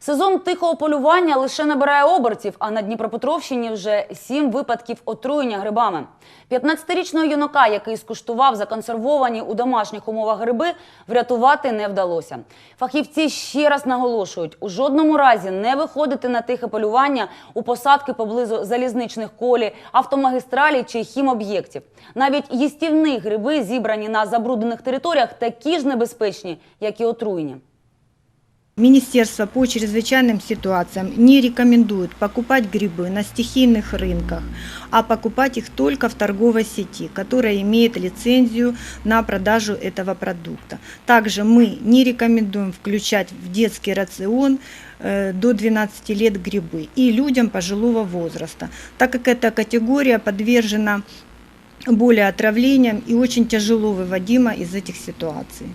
Сезон тихого полювання лише набирає обертів, а на Дніпропетровщині вже сім випадків отруєння грибами. 15-річного юнака, який скуштував законсервовані у домашніх умовах гриби, врятувати не вдалося. Фахівці ще раз наголошують, у жодному разі не виходити на тихе полювання у посадки поблизу залізничних колій, автомагістралі чи хімоб'єктів. Навіть їстівні гриби, зібрані на забруднених територіях, такі ж небезпечні, як і отруєння. Министерство по чрезвычайным ситуациям не рекомендует покупать грибы на стихийных рынках, а покупать их только в торговой сети, которая имеет лицензию на продажу этого продукта. Также мы не рекомендуем включать в детский рацион э, до 12 лет грибы и людям пожилого возраста, так как эта категория подвержена более отравлениям и очень тяжело выводима из этих ситуаций.